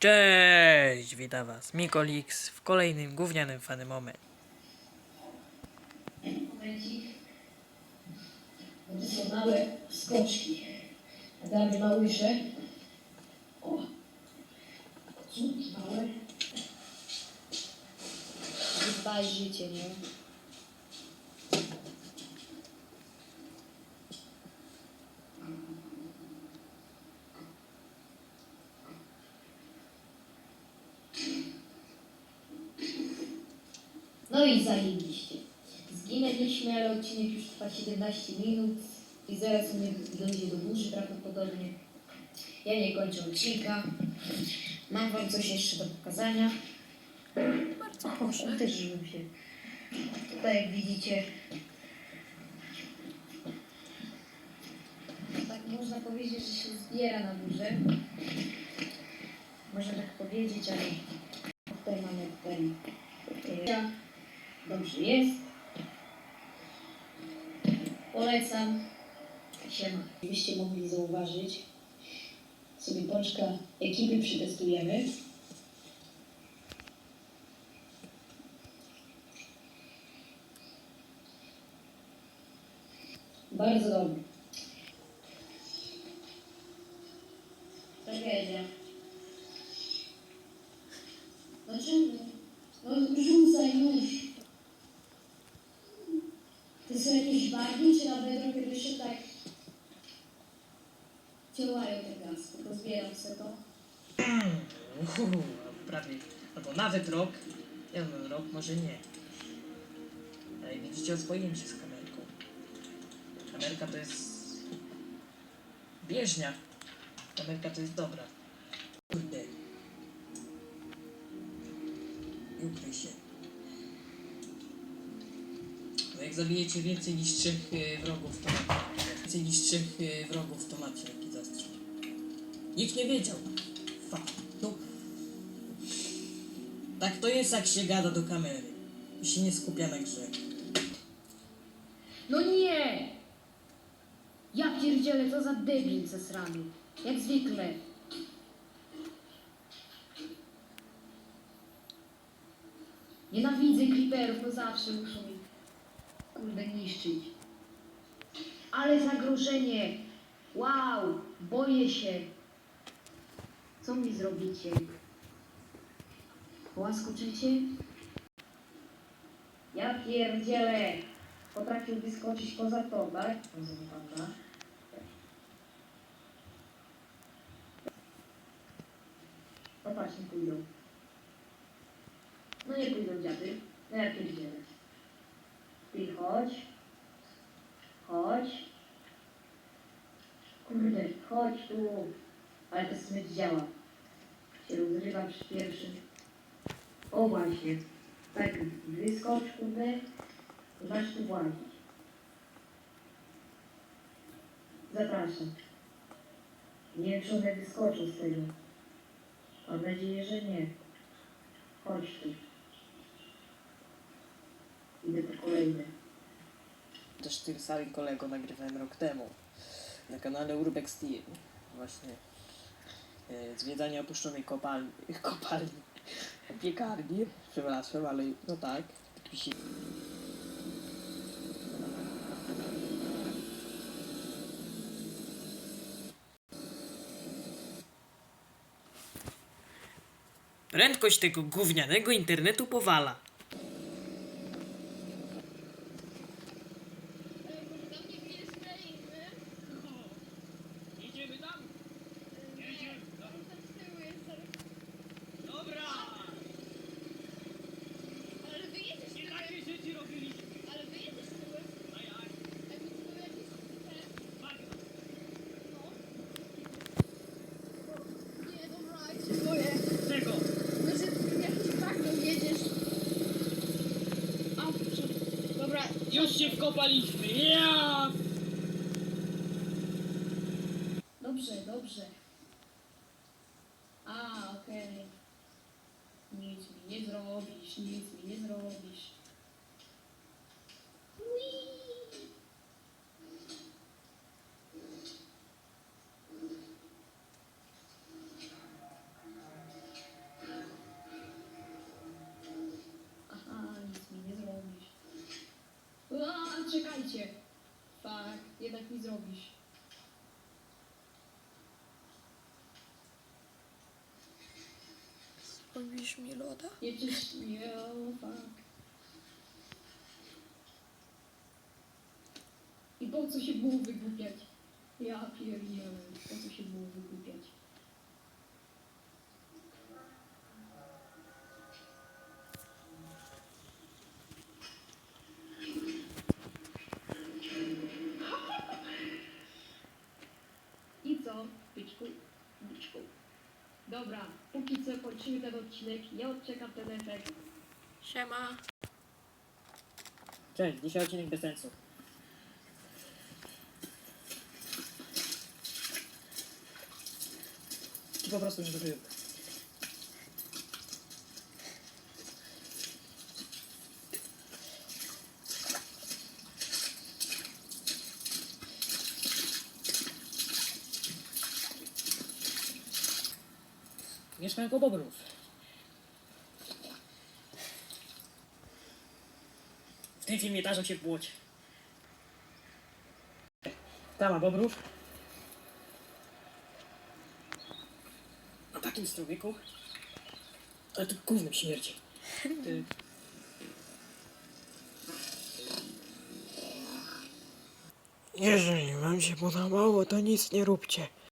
Cześć, witam was, Mikolix w kolejnym gównianym fany moment. Momencik. To są małe skoczki. Damy małysze. O! Córki małe. Dbaj życie, nie? No i zajebiście. Zginęliśmy, ale odcinek już trwa 17 minut i zaraz u mnie dojdzie do burzy prawdopodobnie. Ja nie kończę odcinka. Mam wam coś jeszcze do pokazania. Bardzo proszę. Uderzyłem się. Tutaj jak widzicie tak można powiedzieć, że się zbiera na górze. Można tak powiedzieć, ale tutaj mamy tutaj e, Dobrze jest. Polecam. Siema. Gdybyście mogli zauważyć, sobie pączka ekipy przetestujemy. Bardzo dobry. Tragedia. Dlaczego? No rzucaj już. To są jakieś barwni, czy na bedrock jeszcze tak działają te gaz? Zbieram sobie to. Uuu, prawie, albo nawet rok, ja wiem, rok może nie. Ale widzicie, oswoiłem się z kamerką. Kamerka to jest... Bieżnia. Kamerka to jest dobra. Kurde. I ukryj się. Bo jak zabijecie więcej niż trzech e, wrogów, to macie... Więcej niż trzech wrogów, to macie. Nikt nie wiedział. No. Tak to jest, jak się gada do kamery. I się nie skupia na grze. No nie! Ja pierdzielę, co za debil zesrany. Jak zwykle. Nienawidzę creeperów, no zawsze muszą mi kurde niszczyć. Ale zagrożenie! Wow! Boję się! Co mi zrobicie? Łaskoczycie? Ja pierdzielę! Potrafił wyskoczyć poza to, tak? Rozumiem pana. No patrz, nie pójdą. No nie pójdą dziady. No ja pierdzielę. Ty chodź. Chodź. Kurde, chodź tu. Ale to smycz działa. Się rozrywa przy pierwszym. O właśnie. Tak, wyskocz, kurde. Masz tu włazić. Zapraszam. Nie wiem, czy one wyskoczą z tego. Mam nadzieję, że nie. Chodź tu. Idę po kolejne. Też tym samym kolego nagrywałem rok temu. Na kanale Urbex Team. Właśnie. E, zwiedzanie opuszczonej kopalni. Kopalni. Piekarni. Przepraszam, ale no tak. Się... Prędkość tego gównianego internetu powala. Idziemy tam? Jedziemy. Dobra! Ale wy jesteś Nie tyłem, takie rzeczy robiliśmy. ale wy jesteś tyłem. A jak? Jakby to był jakiś ten, Bagno. no. Nie, dobra, ja się boję. Czego? No, że jakiś bagno jedziesz. A, proszę. Dobra, Już się wkopaliśmy. Ja! Dobrze, dobrze. A, okej. Nic mi nie zrobisz, nic mi nie zrobisz. Mi zrobisz? Robisz mi loda? Nie czyż... Nie, o fuck. I po co się było wygłupiać? Ja pierdzielę, byczku? Byczku. Dobra, póki co kończymy ten odcinek, ja odczekam ten efekt. Siema. Cześć, dzisiaj odcinek bez sensu. Czy po prostu nie dożyłem. Mieszkam koło bobrów. W tym filmie tarzą się w błocie. Tama bobrów. Na takim stromiku. Ale to gównem śmierci. Jeżeli wam się podobało, to nic nie róbcie.